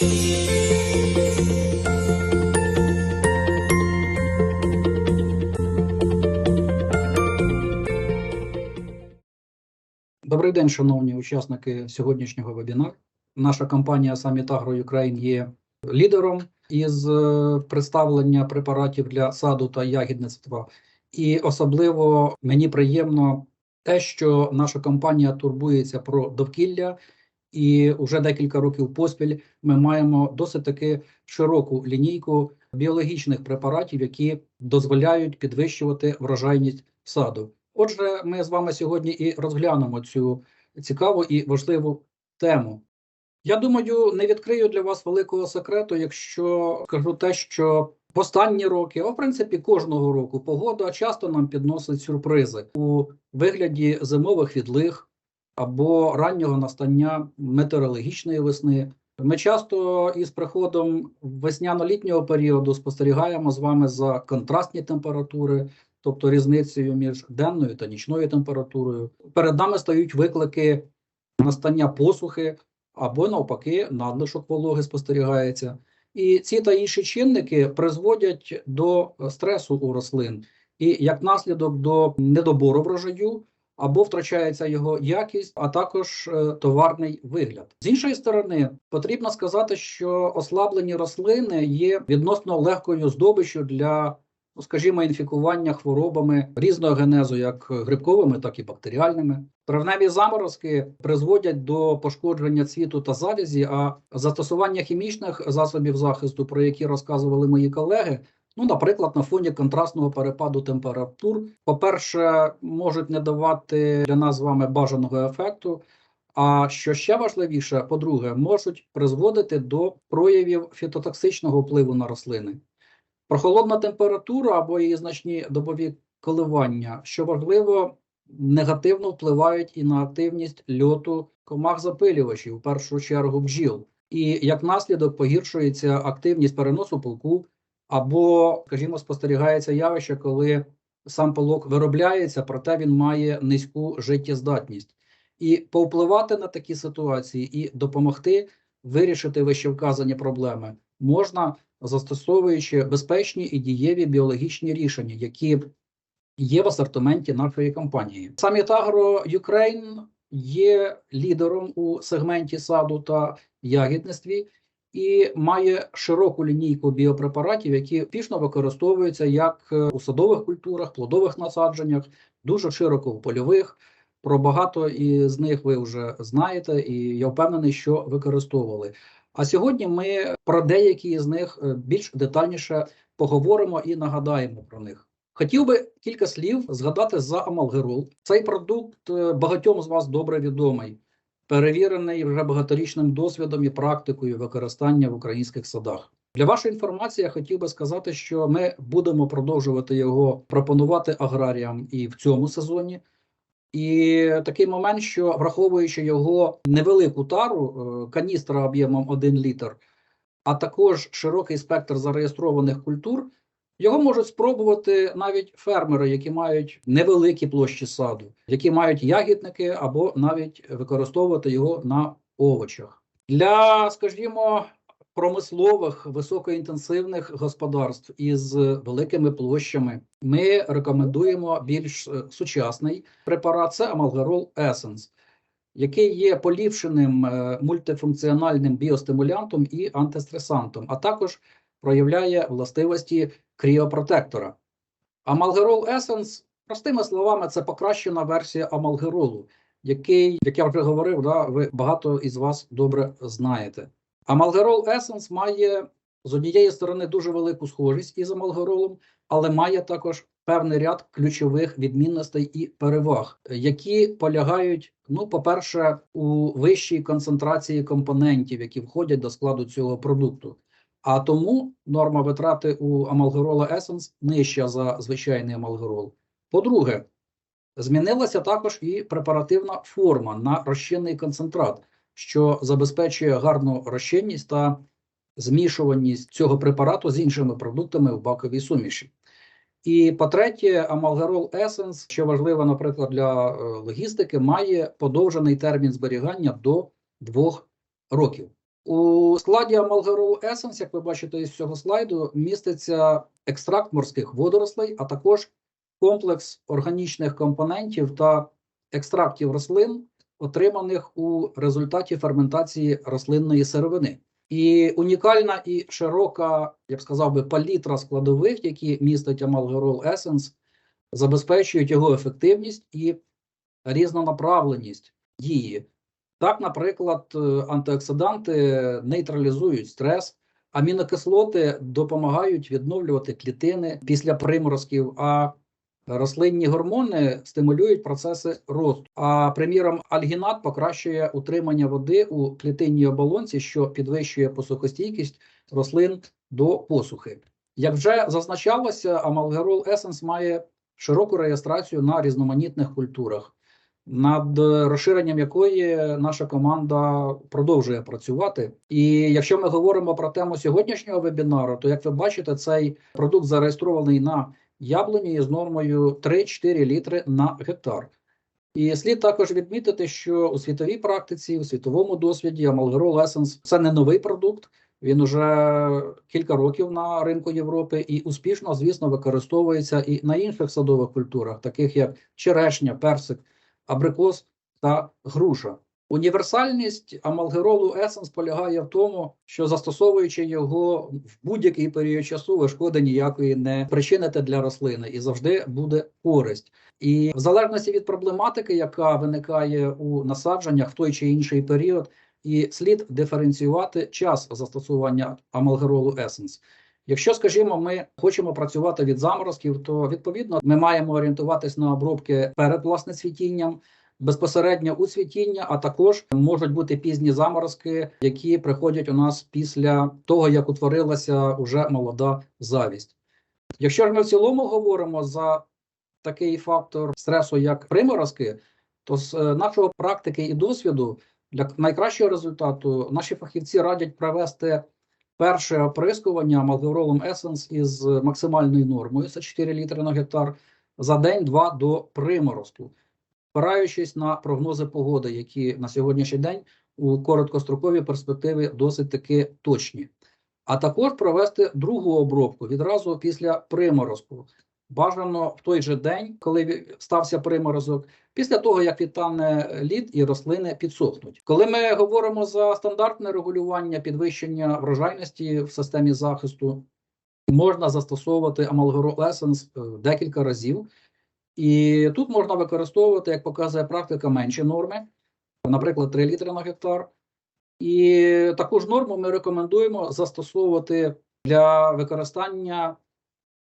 Добрий день, шановні учасники сьогоднішнього вебінару. Наша компанія Summit Agro Ukraine є лідером із е, представлення препаратів для саду та ягідництва. І особливо мені приємно те, що наша компанія турбується про довкілля, і вже декілька років поспіль ми маємо досить таки широку лінійку біологічних препаратів, які дозволяють підвищувати врожайність саду. Отже, ми з вами сьогодні і розглянемо цю цікаву і важливу тему. Я думаю, не відкрию для вас великого секрету, якщо кажу те, що в останні роки, а в принципі кожного року, погода часто нам підносить сюрпризи у вигляді зимових відлиг або раннього настання метеорологічної весни. Ми часто із приходом весняно-літнього періоду спостерігаємо з вами за контрастні температури, тобто різницею між денною та нічною температурою. Перед нами стають виклики настання посухи або навпаки надлишок вологи спостерігається. І ці та інші чинники призводять до стресу у рослин, і як наслідок до недобору врожаю або втрачається його якість, а також е, товарний вигляд. З іншої сторони, потрібно сказати, що ослаблені рослини є відносно легкою здобиччю для ну, скажімо, інфікування хворобами різного генезу, як грибковими, так і бактеріальними. Травневі заморозки призводять до пошкодження цвіту та завязі, а застосування хімічних засобів захисту, про які розказували мої колеги. Ну, наприклад, на фоні контрастного перепаду температур, по-перше, можуть не давати для нас з вами бажаного ефекту. А що ще важливіше, по-друге, можуть призводити до проявів фітотоксичного впливу на рослини. Прохолодна температура або її значні добові коливання, що важливо, негативно впливають і на активність льоту комах запилювачів, в першу чергу бджіл. І як наслідок погіршується активність переносу пилку, або, скажімо, спостерігається явище, коли сам пилок виробляється, проте він має низьку життєздатність. І повпливати на такі ситуації і допомогти вирішити вищевказані проблеми можна застосовуючи безпечні і дієві біологічні рішення, які є в асортименті нашої компанії. Summit Agro Ukraine є лідером у сегменті саду та ягідництві. І має широку лінійку біопрепаратів, які успішно використовуються як у садових культурах, плодових насадженнях, дуже широко в польових. Про багато із них ви вже знаєте, і я впевнений, що використовували. А сьогодні ми про деякі з них е, більш детальніше поговоримо і нагадаємо про них. Хотів би кілька слів згадати за амалгерол. Цей продукт е, багатьом з вас добре відомий, перевірений вже багаторічним досвідом і практикою використання в українських садах. Для вашої інформації я хотів би сказати, що ми будемо продовжувати його пропонувати аграріям і в цьому сезоні. І такий момент, що враховуючи його невелику тару, е, каністра об'ємом 1 літр, а також широкий спектр зареєстрованих культур, його можуть спробувати навіть фермери, які мають невеликі площі саду, які мають ягідники, або навіть використовувати його на овочах. Для, скажімо, промислових високоінтенсивних господарств із великими площами ми рекомендуємо більш е, сучасний препарат це Амалгарол Есенс, який є поліпшеним е, мультифункціональним біостимулянтом і антистресантом, а також проявляє властивості кріопротектора. Амалгерол Есенс, простими словами, це покращена версія амалгеролу, який, як я вже говорив, да, ви багато із вас добре знаєте. Амалгерол Есенс має з однієї сторони дуже велику схожість із амалгеролом, але має також певний ряд ключових відмінностей і переваг, які полягають, ну, по-перше, у вищій концентрації компонентів, які входять до складу цього продукту. А тому норма витрати у амалгерола Есенс нижча за звичайний амалгерол. По-друге, змінилася також і препаративна форма на розчинний концентрат що забезпечує гарну розчинність та змішуваність цього препарату з іншими продуктами в баковій суміші. І по-третє, Амалгарол Есенс, що важливо, наприклад, для е, логістики, має подовжений термін зберігання до двох років. У складі Amalgirol Essence, як ви бачите із цього слайду, міститься екстракт морських водорослей, а також комплекс органічних компонентів та екстрактів рослин, отриманих у результаті ферментації рослинної сировини. І унікальна і широка, я б сказав би, палітра складових, які містить Amalgirol Essence, забезпечують його ефективність і різнонаправленість дії. Так, наприклад, е, антиоксиданти нейтралізують стрес, амінокислоти допомагають відновлювати клітини після приморозків, а рослинні гормони стимулюють процеси росту. А приміром, альгінат покращує утримання води у клітинній оболонці, що підвищує посухостійкість рослин до посухи. Як вже зазначалося, Amalgirol Essence має широку реєстрацію на різноманітних культурах над розширенням якої наша команда продовжує працювати. І якщо ми говоримо про тему сьогоднішнього вебінару, то як ви бачите, цей продукт зареєстрований на яблуні з нормою 3-4 літри на гектар. І слід також відмітити, що у світовій практиці, у світовому досвіді Amalgirol Essence – це не новий продукт. Він уже кілька років на ринку Європи і успішно, звісно, використовується і на інших садових культурах, таких як черешня, персик, абрикос та груша. Універсальність амалгеролу Essence полягає в тому, що застосовуючи його в будь-який період часу, ви шкоди ніякої не причините для рослини і завжди буде користь. І в залежності від проблематики, яка виникає у насадженнях в той чи інший період, і слід диференціювати час застосування амалгеролу Essence. Якщо, скажімо, ми хочемо працювати від заморозків, то відповідно ми маємо орієнтуватись на обробки перед власне цвітінням, безпосередньо у цвітіння, а також можуть бути пізні заморозки, які приходять у нас після того, як утворилася уже молода завість. Якщо ж ми в цілому говоримо за такий фактор стресу, як приморозки, то з е, нашого практики і досвіду для найкращого результату наші фахівці радять провести перше оприскування малгоролом Essence із максимальною нормою це 4 літри на гектар за день-два до приморозку, спираючись на прогнози погоди, які на сьогоднішній день у короткостроковій перспективі досить таки точні. А також провести другу обробку відразу після приморозку. Бажано в той же день, коли стався приморозок, після того як відтане лід і рослини підсохнуть. Коли ми говоримо за стандартне регулювання підвищення врожайності в системі захисту, можна застосовувати е, декілька разів, і тут можна використовувати, як показує практика, менші норми, наприклад, 3 літри на гектар. І таку ж норму ми рекомендуємо застосовувати для використання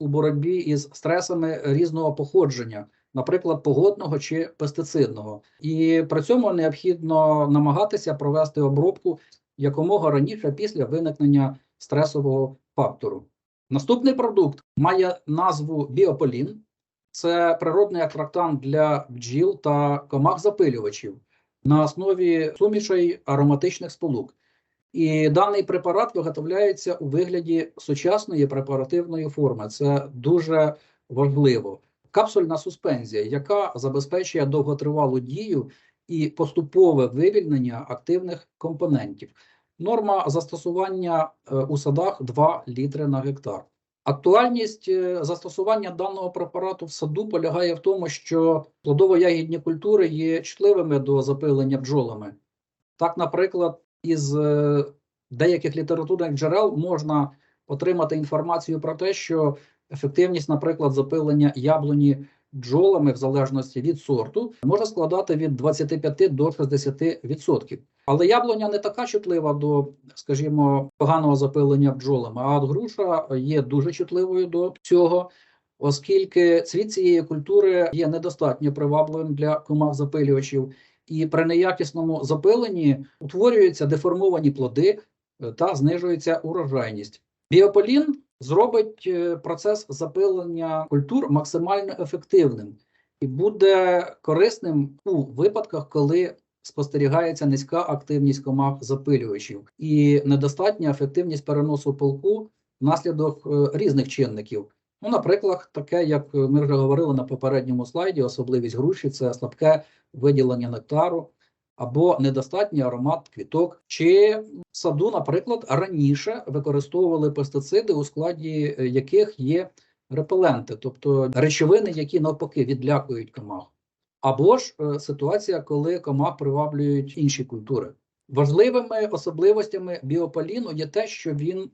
у боротьбі із стресами різного походження, наприклад, погодного чи пестицидного, і при цьому необхідно намагатися провести обробку якомога раніше після виникнення стресового фактору. Наступний продукт має назву біополін, це природний атрактант для бджіл та комах запилювачів на основі сумішей ароматичних сполук. І даний препарат виготовляється у вигляді сучасної препаративної форми. Це дуже важливо. Капсульна суспензія, яка забезпечує довготривалу дію і поступове вивільнення активних компонентів. Норма застосування е, у садах 2 літри на гектар. Актуальність е, застосування даного препарату в саду полягає в тому, що плодово-ягідні культури є чутливими до запилення бджолами. Так, наприклад, із е, деяких літературних джерел можна отримати інформацію про те, що ефективність, наприклад, запилення яблуні бджолами в залежності від сорту може складати від 25 до 60%. Але яблуня не така чутлива до, скажімо, поганого запилення бджолами, а от груша є дуже чутливою до цього. Оскільки цвіт цієї культури є недостатньо привабливим для комах запилювачів, і при неякісному запиленні утворюються деформовані плоди е, та знижується урожайність. Біополін зробить е, процес запилення культур максимально ефективним і буде корисним у випадках, коли спостерігається низька активність комах запилювачів і недостатня ефективність переносу полку внаслідок е, різних чинників. Ну, наприклад, таке, як ми вже говорили на попередньому слайді, особливість груші це слабке виділення нектару або недостатній аромат квіток, чи саду, наприклад, раніше використовували пестициди, у складі яких є репеленти, тобто речовини, які навпаки відлякують комах. Або ж е, ситуація, коли комах приваблюють інші культури. Важливими особливостями біополіну є те, що він,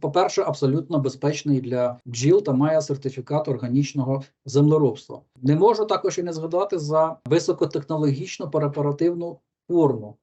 по-перше, абсолютно безпечний для бджіл та має сертифікат органічного землеробства. Не можу також і не згадати за високотехнологічну препаративну форму.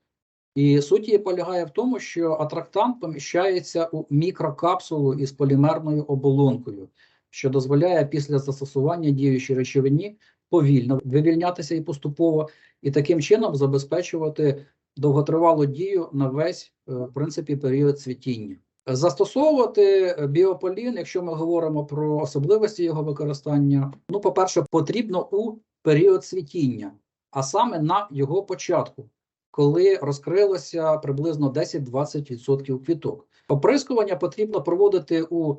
І суть її полягає в тому, що атрактант поміщається у мікрокапсулу із полімерною оболонкою, що дозволяє після застосування діючій речовині повільно вивільнятися і поступово, і таким чином забезпечувати довготривалу дію на весь е, в принципі період цвітіння. Застосовувати біополін, якщо ми говоримо про особливості його використання, ну, по-перше, потрібно у період цвітіння, а саме на його початку, коли розкрилося приблизно 10-20% квіток. Оприскування потрібно проводити у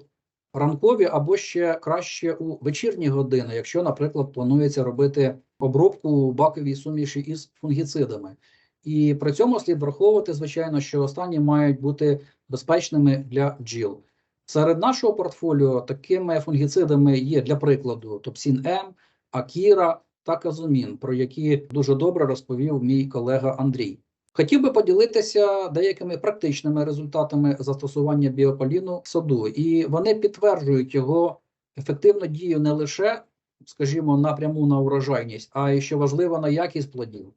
ранкові або ще краще у вечірні години, якщо, наприклад, планується робити обробку баковій суміші із фунгіцидами. І при цьому слід враховувати, звичайно, що останні мають бути безпечними для бджіл. Серед нашого портфоліо такими фунгіцидами є для прикладу Топсін М, Акіра та Казумін, про які дуже добре розповів мій колега Андрій. Хотів би поділитися деякими практичними результатами застосування біополіну в саду, і вони підтверджують його ефективну дію не лише, скажімо, напряму на урожайність, а й що важливо на якість плодів.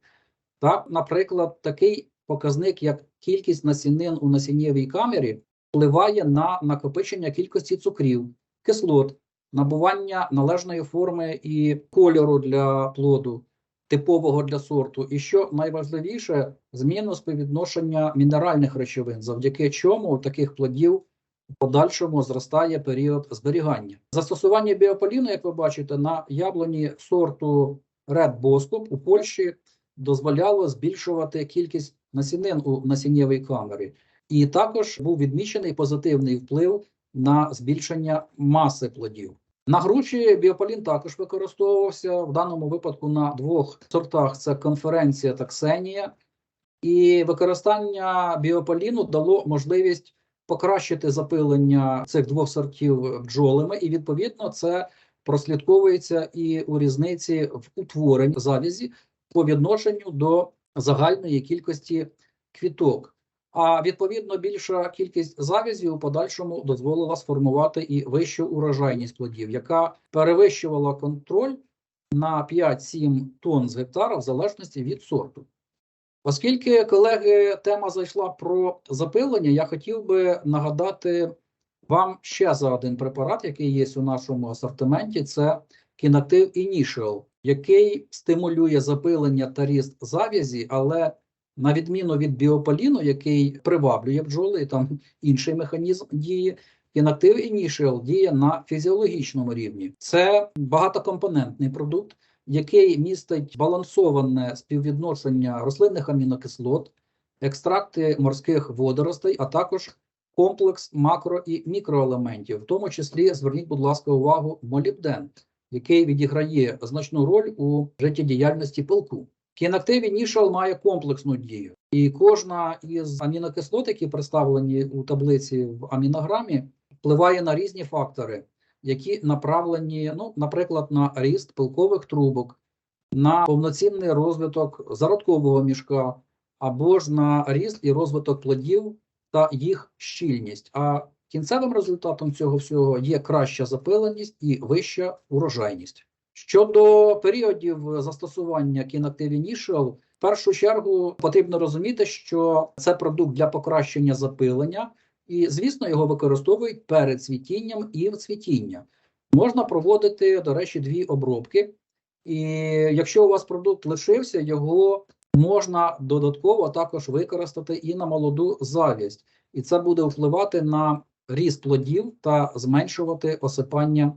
Так, наприклад, такий показник, як кількість насінин у насіннєвій камері, впливає на накопичення кількості цукрів, кислот, набування належної форми і кольору для плоду, типового для сорту, і що найважливіше, зміну співвідношення мінеральних речовин, завдяки чому у таких плодів в подальшому зростає період зберігання. Застосування біополіну, як ви бачите, на яблуні сорту Red Boskop у Польщі дозволяло збільшувати кількість насінин у насіннєвій камері, і також був відмічений позитивний вплив на збільшення маси плодів. На груші біополін також використовувався в даному випадку на двох сортах: це конференція та ксенія, і використання біополіну дало можливість покращити запилення цих двох сортів бджолами, і відповідно це прослідковується і у різниці в утворенні завязі по відношенню до загальної кількості квіток. А відповідно більша кількість завязів у подальшому дозволила сформувати і вищу урожайність плодів, яка перевищувала контроль на 5-7 тонн з гектара в залежності від сорту. Оскільки, колеги, тема зайшла про запилення, я хотів би нагадати вам ще за один препарат, який є у нашому асортименті: це Kinactiv Initial, який стимулює запилення та ріст зав'язі, але на відміну від біополіну, який приваблює бджоли, там інший механізм дії. Inactive Initial діє на фізіологічному рівні. Це багатокомпонентний продукт, який містить балансоване співвідношення рослинних амінокислот, екстракти морських водоростей, а також комплекс макро і мікроелементів, в тому числі зверніть, будь ласка, увагу молібден, який відіграє значну роль у життєдіяльності пилку. Кінактив Initial має комплексну дію, і кожна із амінокислот, які представлені у таблиці в амінограмі, впливає на різні фактори, які направлені, ну, наприклад, на ріст пилкових трубок, на повноцінний розвиток зародкового мішка, або ж на ріст і розвиток плодів та їх щільність. А кінцевим результатом цього всього є краща запиленість і вища урожайність. Щодо періодів застосування Kinactiv Initial, в першу чергу потрібно розуміти, що це продукт для покращення запилення, і, звісно, його використовують перед цвітінням і в цвітіння. Можна проводити, до речі, дві обробки, і якщо у вас продукт лишився, його можна додатково також використати і на молоду завість, і це буде впливати на ріст плодів та зменшувати осипання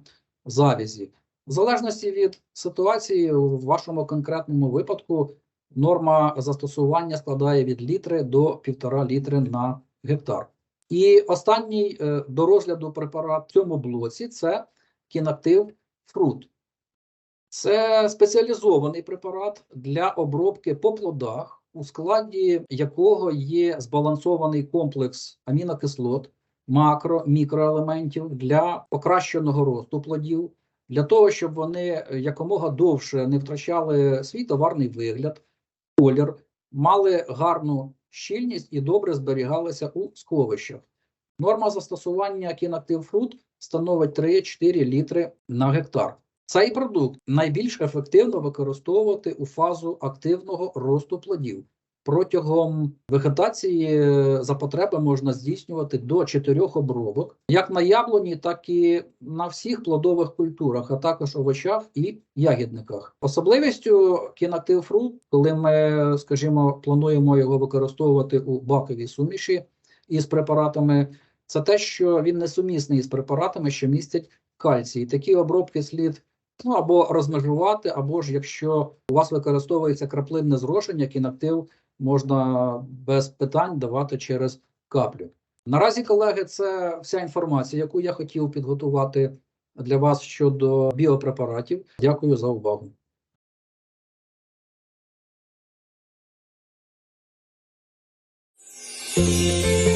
завязі. В залежності від ситуації, в вашому конкретному випадку норма застосування складає від літри до півтора літри на гектар. І останній е, до розгляду препарат в цьому блоці це кінактив фрут. Це спеціалізований препарат для обробки по плодах у складі якого є збалансований комплекс амінокислот, макро, мікроелементів для покращеного росту плодів, для того, щоб вони якомога довше не втрачали свій товарний вигляд, колір, мали гарну щільність і добре зберігалися у сховищах. Норма застосування кінактив фрут становить 3-4 літри на гектар. Цей продукт найбільш ефективно використовувати у фазу активного росту плодів. Протягом вегетації е, за потреби можна здійснювати до 4 обробок, як на яблуні, так і на всіх плодових культурах, а також овочах і ягідниках. Особливістю кінактив фрут, коли ми, скажімо, плануємо його використовувати у баковій суміші із препаратами, це те, що він не сумісний з препаратами, що містять кальцій. Такі обробки слід ну або розмежувати, або ж якщо у вас використовується краплинне зрошення, кінактив можна без питань давати через каплю. Наразі, колеги, це вся інформація, яку я хотів підготувати для вас щодо біопрепаратів. Дякую за увагу. You.